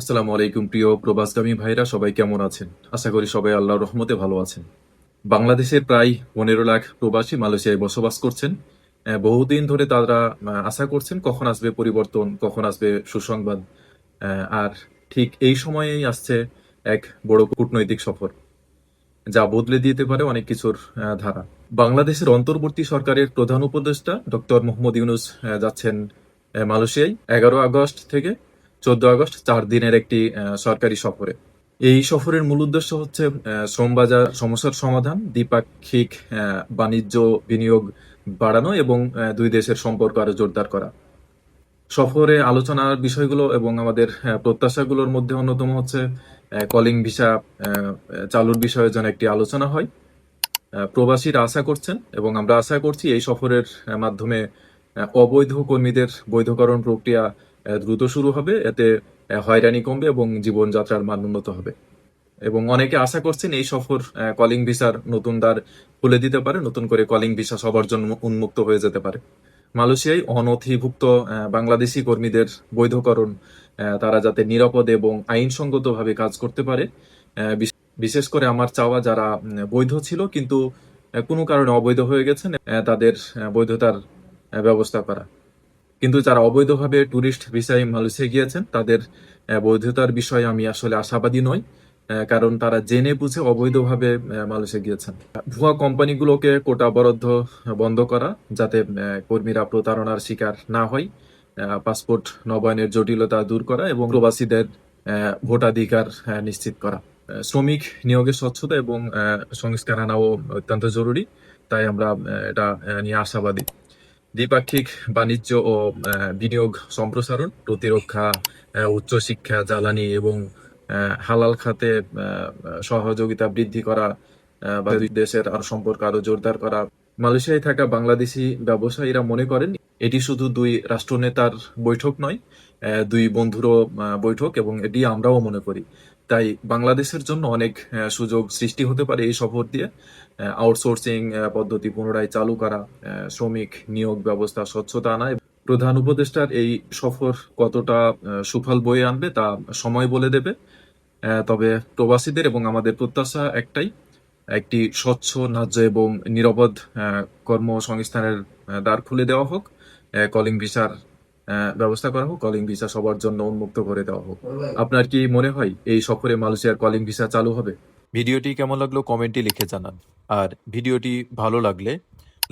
আসসালামু আলাইকুম প্রিয় প্রবাসগামী ভাইরা, সবাই কেমন আছেন? আশা করি সবাই আল্লাহর রহমতে ভালো আছেন। বাংলাদেশের প্রায় পনেরো লাখ প্রবাসী মালয়েশিয়ায় বসবাস করছেন। বহুদিন ধরে তারা আশা করছেন কখন আসবে পরিবর্তন, কখন আসবে সুসংবাদ। আর ঠিক এই সময়েই আসছে এক বড় কূটনৈতিক সফর, যা বদলে দিতে পারে অনেক কিছুর ধারা। বাংলাদেশের অন্তর্বর্তী সরকারের প্রধান উপদেষ্টা ডক্টর মোহাম্মদ ইউনুস যাচ্ছেন মালয়েশিয়ায়। এগারো আগস্ট থেকে চোদ্দ আগস্ট চার দিনের একটি সরকারি সফরে। এই সফরের মূল উদ্দেশ্য হচ্ছে আহ, শ্রম বাজার সমস্যার সমাধান দ্বিপাক্ষিক বাণিজ্য বিনিয়োগ বাড়ানো এবং দুই দেশের সম্পর্ক আরও জোরদার করা। সফরে আলোচনার বিষয়গুলো এবং আমাদের প্রত্যাশাগুলোর মধ্যে অন্যতম হচ্ছে কলিং ভিসা চালুর বিষয়ে যেন একটি আলোচনা হয়। প্রবাসীরা আশা করছেন এবং আমরা আশা করছি এই সফরের মাধ্যমে অবৈধ কর্মীদের বৈধকরণ প্রক্রিয়া দ্রুত শুরু হবে। এতে হয়রানি কমবে এবং জীবনযাত্রার মান উন্নত হবে। এবং অনেকে আশা করছেন এই সফর কলিং ভিসার নতুন দ্বার খুলে দিতে পারে, নতুন করে কলিং ভিসা সবার জন্য উন্মুক্ত হয়ে যেতে পারে। মালয়েশিয়ায় অনথিভুক্ত বাংলাদেশি কর্মীদের বৈধকরণ তারা যাতে নিরাপদ এবং আইনসঙ্গতভাবে কাজ করতে পারে বিশেষ করে আমার চাওয়া যারা বৈধ ছিল কিন্তু কোনো কারণে অবৈধ হয়ে গেছেন তাদের বৈধতার ব্যবস্থা করা। কিন্তু যারা অবৈধভাবে ট্যুরিস্ট ভিসায় মালয়েশিয়া গিয়েছেন, তাদের বৈধতার বিষয়ে আমি আসলে আশাবাদী নই কারণ তারা জেনে বুঝে অবৈধভাবে মালয়েশিয়া গিয়েছেন। ভুয়া কোম্পানিগুলোকে কোটা বরাদ্দ বন্ধ করা যাতে কর্মীরা প্রতারণার শিকার না হয় পাসপোর্ট নবায়নের জটিলতা দূর করা এবং প্রবাসীদের ভোটাধিকার নিশ্চিত করা। শ্রমিক নিয়োগের স্বচ্ছতা এবং সংস্কার আনাও অত্যন্ত জরুরি, তাই আমরা এটা নিয়ে আশাবাদী। দ্বিপাক্ষিক বাণিজ্য ও বিনিয়োগ সম্প্রসারণ, প্রতিরক্ষা উচ্চশিক্ষা, জ্বালানি এবং হালাল খাতে সহযোগিতা বৃদ্ধি করা বা দুই দেশের আর সম্পর্ক আরও জোরদার করা। মালয়েশিয়ায় থাকা বাংলাদেশি ব্যবসায়ীরা মনে করেন এটি শুধু দুই রাষ্ট্রনেতার বৈঠক নয় দুই বন্ধুরও বৈঠক এবং এটি আমরাও মনে করি। তাই বাংলাদেশের জন্য অনেক সুযোগ সৃষ্টি হতে পারে এই সফর দিয়ে। আউটসোর্সিং পদ্ধতি পুনরায় চালু করা শ্রমিক নিয়োগ ব্যবস্থা, স্বচ্ছতা আনা প্রধান উপদেষ্টার এই সফর কতটা সুফল বয়ে আনবে তা সময় বলে দেবে। তবে প্রবাসীদের এবং আমাদের প্রত্যাশা একটাই, একটি স্বচ্ছ, ন্যায্য এবং নিরাপদ কর্মসংস্থানের দ্বার খুলে দেওয়া হোক। কলিং ভিসার ব্যবস্থা করা হোক কলিং ভিসা সবার জন্য উন্মুক্ত করে দেওয়া হোক। আপনার কি মনে হয় এই সফরে মালয়েশিয়ার কলিং ভিসা চালু হবে? ভিডিওটি কেমন লাগল কমেন্টে লিখে জানান। আর ভিডিওটি ভালো লাগলে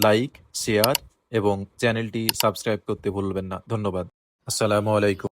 লাইক শেয়ার এবং চ্যানেলটি সাবস্ক্রাইব করতে ভুলবেন না। ধন্যবাদ। আসসালামু আলাইকুম।